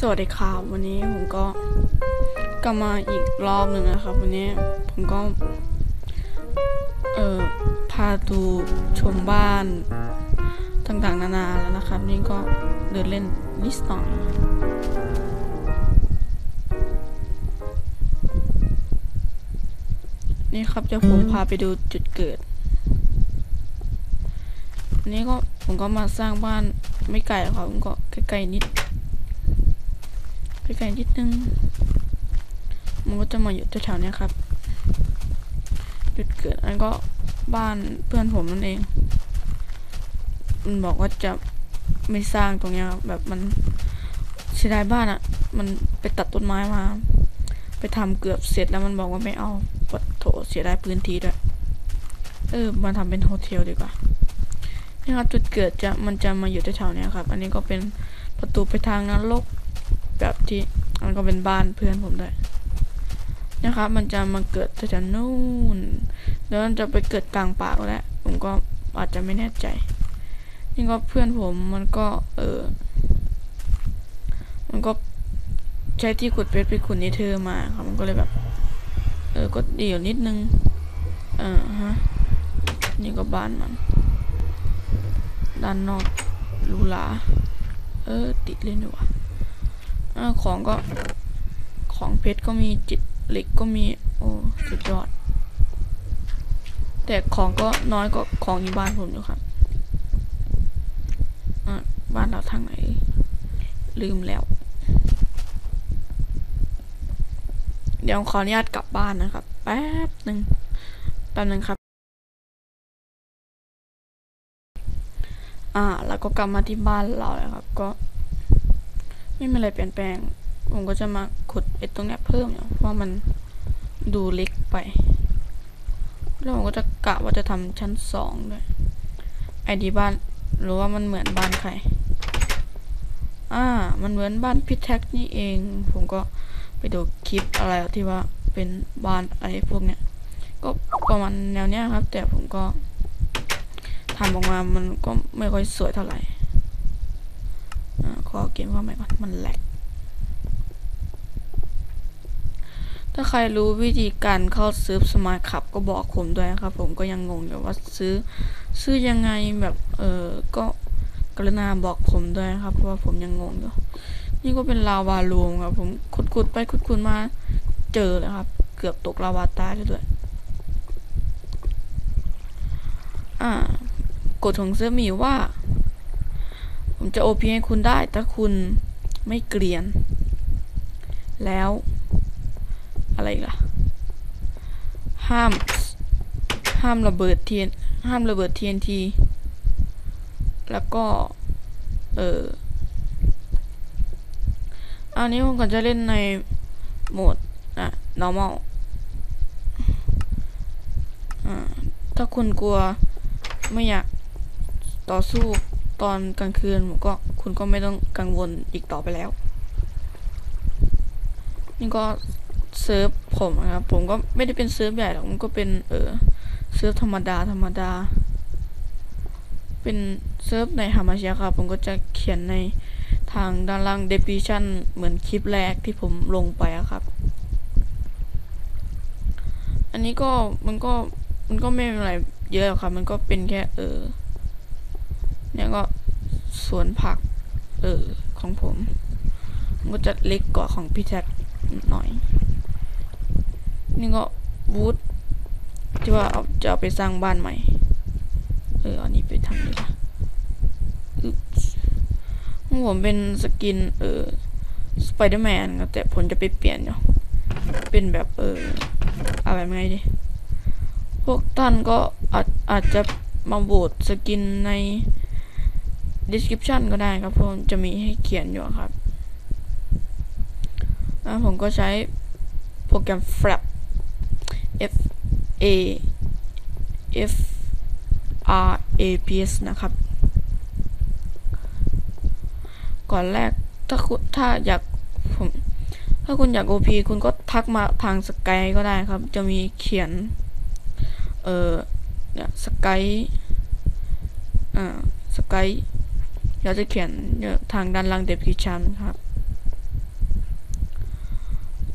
สวัสดีครับวันนี้ผมก็กลับมาอีกรอบหนึ่งนะครับ วันนี้ผมก็ เอ่อพาดูชมบ้านต่างๆนานาแล้วนะครับ นี่ก็เดินเล่นนิดหน่อยนี่ครับจะผมพาไปดูจุดเกิดนนี้ก็ผมก็มาสร้างบ้านไม่ไกลครับผมก็ใกล้ๆนิด ใกลนิดนึงมันก็จะมาอยู่แถวๆนี้ครับ จุดเกิดอันก็บ้านเพื่อนผมนั่นเอง มันบอกว่าจะไม่สร้างตรงนี้ครับแบบมันเสียดายบ้านอะ่ะ มันไปตัดต้นไม้มา ไปทำเกือบเสร็จแล้วมันบอกว่าไม่เอาปดโถเสียดายพื้นที่ด้วยเออมาทำเป็นโฮเทลดีกว่านี่ครับจุดเกิดจะมันจะมาอยู่แถวๆนี้ครับ อันนี้ก็เป็นประตูไปทางนรก แบบที่มันก็เป็นบ้านเพื่อนผมด้วยนะครับ มันจะมาเกิดแถวนู่นแล้วมันจะไปเกิดกลางป่าก็ได้ผมก็อาจจะไม่แน่ใจ นี่ก็เพื่อนผมมันก็ เออ มันก็ใช้ที่ขุดเพชรไปขุดนิเธอมาครับมันก็เลยแบบ เออ ก็ดีอยู่นิดนึง เออฮะ นี่ก็บ้านมัน ด้านนอกหรูหราเออ ติดเล่นด้วยวะ อของก็ของเพชรก็มีจิตเหล็กก็มี โอ้สุดยอด แต่ของก็น้อยกว่าของอยู่บ้านผมอยู่ครับอะบ้านเราทางไหน ลืมแล้ว เดี๋ยวขออนุญาตกลับบ้านนะครับ แป๊บหนึ่งแป๊บหนึ่งครับ อ่า แล้วก็กลับมาที่บ้านเราแล้วครับ ก็ ไม่มีอะไรเปลี่ยนแปลง ผมก็จะมาขุดไอ้ตรงเนี้ยเพิ่มเพราะว่ามันดูเล็กไป แล้วผมก็จะกะว่าจะทำชั้นสองด้วย ไอดีบ้านหรือว่ามันเหมือนบ้านใคร อ่า มันเหมือนบ้านพิทแท็กนี่เอง ผมก็ไปดูคลิปอะไรที่ว่าเป็นบ้านอะไรพวกเนี้ย ก็ประมาณแนวเนี้ยครับ แต่ผมก็ทำออกมามันก็ไม่ค่อยสวยเท่าไหร่ อ่าเกมเข้าใหม่ก่อนมันแหลกถ้าใครรู้วิธีการเข้าซื้อสมาร์ทคับก็บอกผมด้วยนะครับ ผมก็ยังงงอยู่ว่าซื้อซื้อยังไงแบบเออก็กรุณาบอกผมด้วยครับ เพราะว่าผมยังงงอยู่นี่ก็เป็นลาวาลูมครับ ผมขุดๆไปขุดๆมาเจอเลยครับ เกือบตกลาวาตาเลยด้วยอ่ากฎของเสื้อมีว่า ผมจะโอพีให้คุณได้ ถ้าคุณไม่เกลียน แล้ว อะไรล่ะ ห้าม ห้ามระเบิดเทียน ห้ามระเบิด TNT แล้วก็ เอออันนี้ผมก็จะเล่นในโหมดอะ normal อ่าถ้าคุณกลัวไม่อยากต่อสู้ ตอนกลางคืนผมก็คุณก็ไม่ต้องกังวลอีกต่อไปแล้ว นี่ก็เซิร์ฟผมนะครับ ผมก็ไม่ได้เป็นเซิร์ฟใหญ่หรอกมันก็เป็นเออเซิร์ฟธรรมดาธรรมดา เป็นเซิร์ฟในฮามาเชียครับ ผมก็จะเขียนในทางด้านล่าง description เหมือนคลิปแรกที่ผมลงไปครับ อันนี้ก็มันก็มันก็ไม่เป็นอะไรเยอะหรอกครับ มันก็เป็นแค่เออ เนี่ยก็สวนผัก เออ ของผมมันก็จะเล็กกว่าของพี่แท็กหน่อย นี่ก็บูธที่ว่าเอาจะเอาไปสร้างบ้านใหม่ เออ อันนี้ไปทำนี่ละของผมเป็นสกิน เออ สไปเดอร์แมนครับแต่ผมจะไปเปลี่ยนเนาะเป็นแบบเอออะไรไงดิ พวกท่านก็อาจอาจจะมาโหวตสกินใน description ก็ได้ครับผมจะมีให้เขียนอยู่ครับผมก็ใช้โปรแกรม Frap F A F R A P S นะครับ ก่อนแรกถ้าคุณถ้าอยากผมถ้าคุณอยาก OP คุณก็ทักมาทางสกายก็ได้ครับ จะมีเขียน เออเนี่ยสกายอ่าสกาย เราจะเขียนทางด้านล่าง description ครับ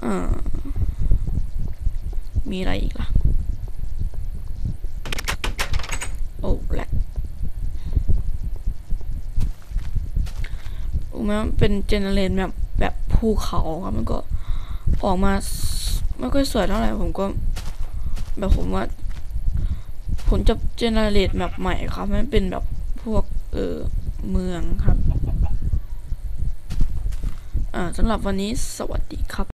อ่ามีอะไรอีกล่ะ โอ้แหลกโอ้แม้มันเป็นเจเนเรตแบบแบบภูเขาครับ มันก็ออกมาไม่ค่อยสวยเท่าไหร่ ผมก็ แบบผมว่า ผมจะเจเนเรตแบบใหม่ครับไม่เป็นแบบพวก เออ เมืองครับอ่าสำหรับวันนี้สวัสดีครับ